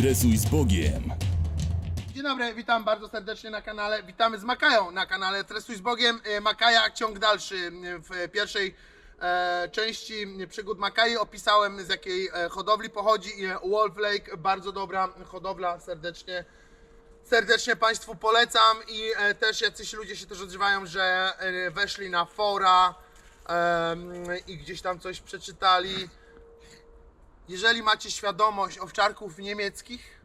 Stresuj z Bogiem. Dzień dobry, witam bardzo serdecznie na kanale. Witamy z Makają na kanale Tresuj z Bogiem. E, Makaja, ciąg dalszy. W pierwszej e, części przygód Makai opisałem z jakiej e, hodowli pochodzi. Wolf Lake, bardzo dobra hodowla, serdecznie. Serdecznie Państwu polecam i też jacyś ludzie się też odzywają, że weszli na fora i gdzieś tam coś przeczytali. Jeżeli macie świadomość owczarków niemieckich,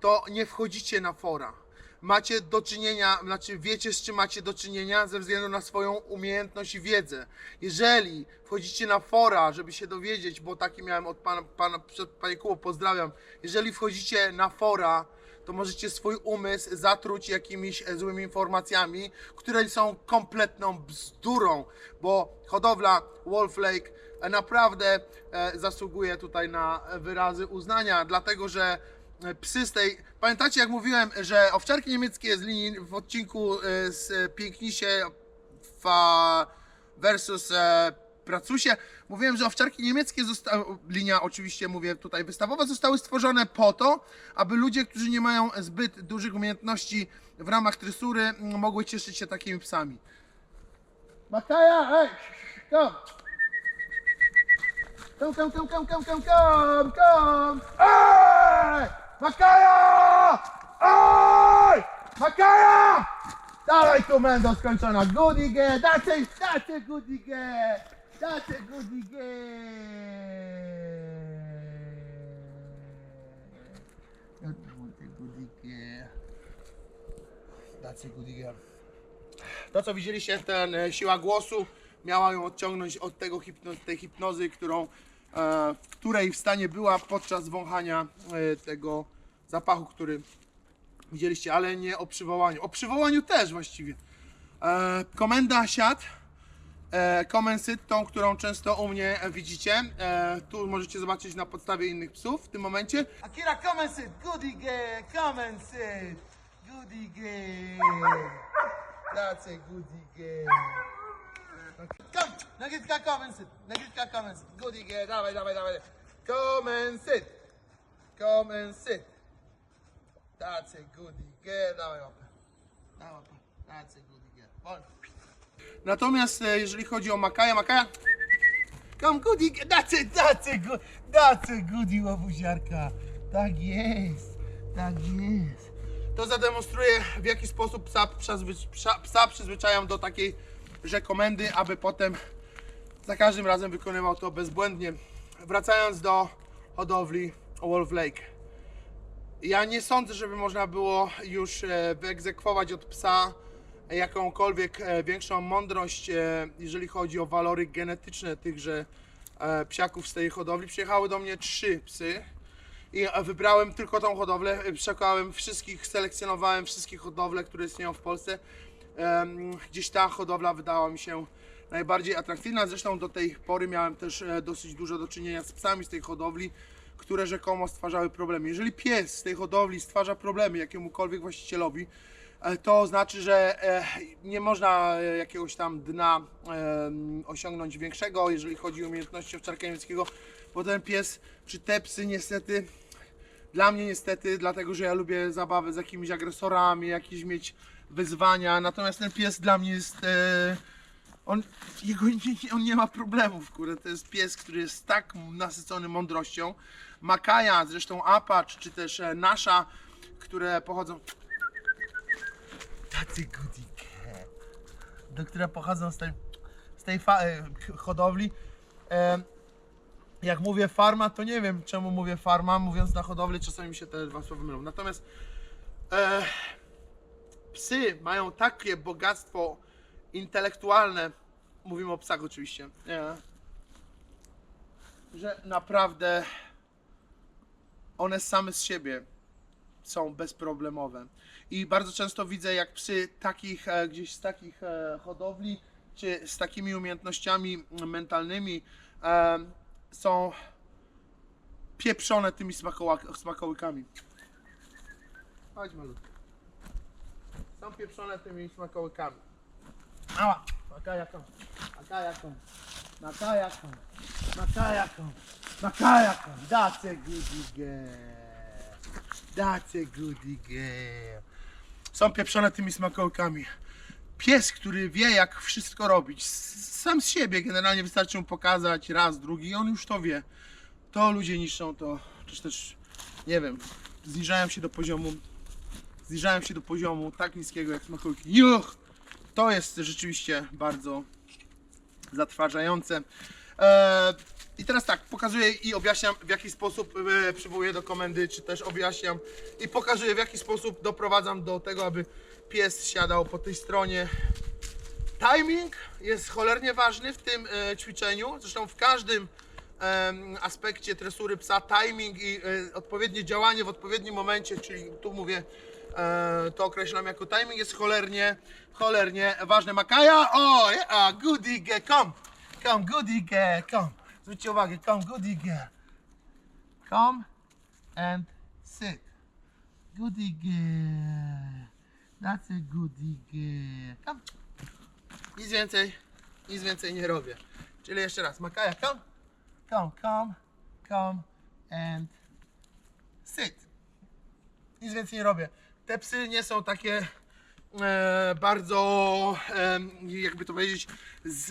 to nie wchodzicie na fora. Macie do czynienia, znaczy wiecie z czym macie do czynienia ze względu na swoją umiejętność i wiedzę. Jeżeli wchodzicie na fora, żeby się dowiedzieć, bo taki miałem od pana, pana panie Kubo, pozdrawiam. Jeżeli wchodzicie na fora, to możecie swój umysł zatruć jakimiś e, złymi informacjami, które są kompletną bzdurą, bo hodowla Wolf Lake e, naprawdę e, zasługuje tutaj na wyrazy uznania, dlatego że psy z tej. Pamiętacie, jak mówiłem, że owczarki niemieckie z linii w odcinku z Pięknisie versus Pracusie. Mówiłem, że owczarki niemieckie zostały, linia oczywiście mówię tutaj wystawowa, zostały stworzone po to, aby ludzie, którzy nie mają zbyt dużych umiejętności w ramach tresury, m, mogły cieszyć się takimi psami. Makaja, hej, kom! Kom, kom, kom, kom, kom, kom, kom, kom! Ej! Makaja! Ej! Makaja! Dawaj tu Mendo skończona. Goodige, that's it, that's it, That's it, Goodige. That's it, Goodige. To co widzieliście, ten e, siła głosu miała ją odciągnąć od tego hipno, tej hipnozy, którą, e, w której w stanie była podczas wąchania e, tego zapachu, który widzieliście, ale nie o przywołaniu. O przywołaniu też właściwie. E, komenda siat. E, Comensyt, tą, którą często u mnie widzicie. E, tu możecie zobaczyć na podstawie innych psów w tym momencie. Akira Comensyt, Goodige, Comensyt, Goodige. That's a Goodige. Kom, nagitka Comensyt, nagitka Comensyt, Goodige, dawaj, dawaj, dawaj. Comensyt, Comensyt. That's a goodie girl. Dawaj łapę. Dawaj łapę. That's a girl. Bądź. Natomiast e, jeżeli chodzi o Makaja, Makaja... Come goodie. That's a, that's a, good, that's a goodie łobuziarka. Tak jest. Tak jest. To zademonstruję w jaki sposób psa, przyzwy- psa, psa przyzwyczajam do takiej że komendy, aby potem za każdym razem wykonywał to bezbłędnie. Wracając do hodowli Wolf Lake. Ja nie sądzę, żeby można było już e, wyegzekwować od psa jakąkolwiek e, większą mądrość, e, jeżeli chodzi o walory genetyczne tychże e, psiaków z tej hodowli. Przyjechały do mnie trzy psy i wybrałem tylko tą hodowlę. Przeszukałem wszystkich, selekcjonowałem wszystkie hodowle, które istnieją w Polsce. Gdzieś ta hodowla wydała mi się najbardziej atrakcyjna. Zresztą do tej pory miałem też dosyć dużo do czynienia z psami z tej hodowli, które rzekomo stwarzały problemy. Jeżeli pies z tej hodowli stwarza problemy jakiemukolwiek właścicielowi, to znaczy, że e, nie można e, jakiegoś tam dna osiągnąć większego, jeżeli chodzi o umiejętności owczarka niemieckiego, bo ten pies, czy te psy niestety, dla mnie niestety, dlatego że ja lubię zabawę z jakimiś agresorami, jakieś mieć wyzwania, natomiast ten pies dla mnie jest... E, on, jego, on nie ma problemów, kurde. To jest pies, który jest tak nasycony mądrością. Makaja, zresztą Apache, czy też e, Nasza, które pochodzą... Tacy. Do które pochodzą z tej, z tej e, hodowli. E, jak mówię farma, to nie wiem czemu mówię farma. Mówiąc na hodowli, czasami mi się te dwa słowa mylą. Natomiast e, psy mają takie bogactwo intelektualne, mówimy o psach oczywiście, nie, że naprawdę one same z siebie są bezproblemowe. I bardzo często widzę, jak psy takich, e, gdzieś z takich e, hodowli, czy z takimi umiejętnościami mentalnymi e, są pieprzone tymi smakołykami. Chodź malutko. Są pieprzone tymi smakołykami. Ała! Makajaką, makajaką, makajaką, makajaką, makajaką. That's a good girl. That's a girl. Są pieprzone tymi smakołkami. Pies, który wie jak wszystko robić. Sam z siebie generalnie wystarczy mu pokazać raz, drugi i on już to wie. To ludzie niszczą to, czy też, nie wiem, zniżają się do poziomu, zniżają się do poziomu tak niskiego jak smakołki. Juch! To jest rzeczywiście bardzo zatrważające. Eee, I teraz tak, pokazuję i objaśniam w jaki sposób e, przywołuję do komendy, czy też objaśniam i pokazuję w jaki sposób doprowadzam do tego, aby pies siadał po tej stronie. Timing jest cholernie ważny w tym e, ćwiczeniu, zresztą w każdym em, aspekcie tresury psa timing i e, odpowiednie działanie w odpowiednim momencie, czyli tu mówię, e, to określam jako timing, jest cholernie, cholernie ważne. Makaja, o, yeah, goody come, come, goody come. Zwróćcie uwagę, come, goody girl. Come and sit. Goody girl. That's a goody girl. Come. Nic więcej, nic więcej nie robię. Czyli jeszcze raz, Makaja, come, come, come, come and sit. Nic więcej nie robię. Te psy nie są takie e, bardzo, e, jakby to powiedzieć,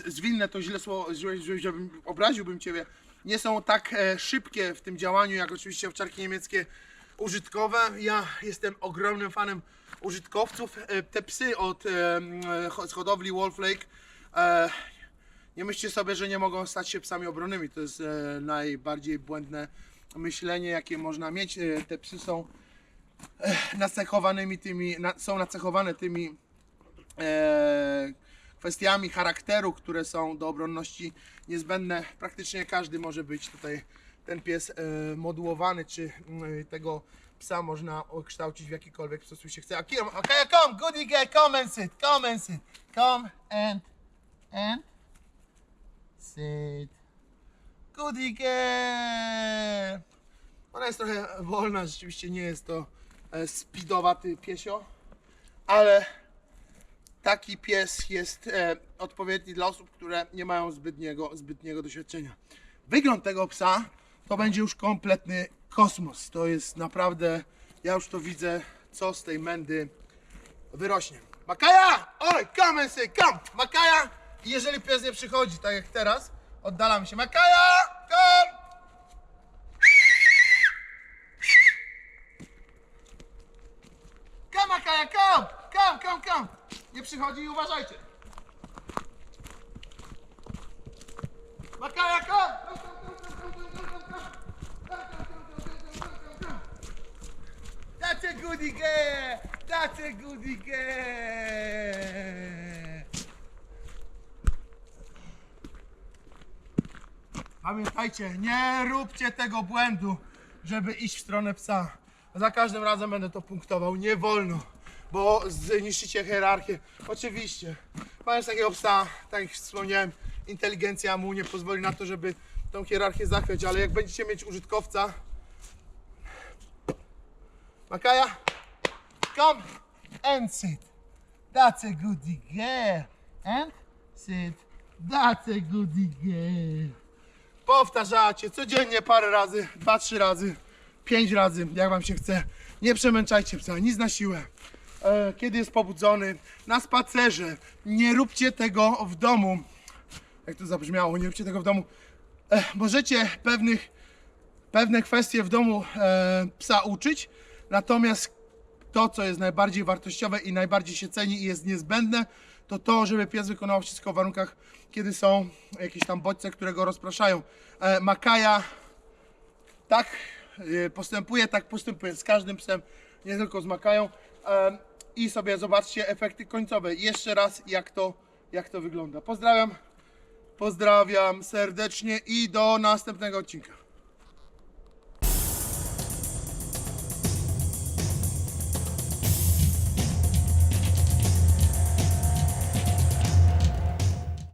zwinne to źle słowo, żebym obraziłbym Ciebie. Nie są tak e, szybkie w tym działaniu, jak oczywiście owczarki niemieckie użytkowe. Ja jestem ogromnym fanem użytkowców. E, te psy od e, z hodowli Wolf Lake e, nie myślcie sobie, że nie mogą stać się psami obronnymi. To jest e, najbardziej błędne myślenie, jakie można mieć. E, te psy są nacechowanymi tymi, na, są nacechowane tymi e, kwestiami charakteru, które są do obronności niezbędne. Praktycznie każdy może być tutaj ten pies e, modułowany, czy mm, tego psa można kształcić w jakikolwiek sposób się chce. Okay, come, goody girl, come and sit, come and sit, come and, and sit. Goody girl. Ona jest trochę wolna, rzeczywiście nie jest to e, speedowaty piesio, ale taki pies jest e, odpowiedni dla osób, które nie mają zbytniego, zbytniego doświadczenia. Wygląd tego psa to będzie już kompletny kosmos. To jest naprawdę, ja już to widzę, co z tej mędy wyrośnie. Makaja! Oj, come and say, come! Makaja! I jeżeli pies nie przychodzi, tak jak teraz, oddalamy się. Makaja! Come! Come, Makaja, come! Come, come, come! Nie przychodzi i uważajcie. Makaja, come! Come, come, come, come, come, come. Come, come, come, come, come, come, come, come. That's a goody girl! That's a! Pamiętajcie, nie róbcie tego błędu, żeby iść w stronę psa. Za każdym razem będę to punktował. Nie wolno, bo zniszczycie hierarchię. Oczywiście, mając takiego psa, tak jak wspomniałem, inteligencja mu nie pozwoli na to, żeby tą hierarchię zachwiać, ale jak będziecie mieć użytkowca, Makaja, come and sit. That's a goody girl. And sit. That's a goody girl. Powtarzacie codziennie parę razy, dwa, trzy razy, pięć razy, jak wam się chce. Nie przemęczajcie psa, nic na siłę. E, kiedy jest pobudzony, na spacerze. Nie róbcie tego w domu. Jak to zabrzmiało, nie róbcie tego w domu. E, możecie pewnych pewne kwestie w domu e, psa uczyć, natomiast to, co jest najbardziej wartościowe i najbardziej się ceni i jest niezbędne, to to, żeby pies wykonywał wszystko w warunkach, kiedy są jakieś tam bodźce, które go rozpraszają. Makaja tak postępuje, tak postępuje z każdym psem, nie tylko z Makają. I sobie zobaczcie efekty końcowe. Jeszcze raz, jak to, jak to wygląda. Pozdrawiam, pozdrawiam serdecznie i do następnego odcinka.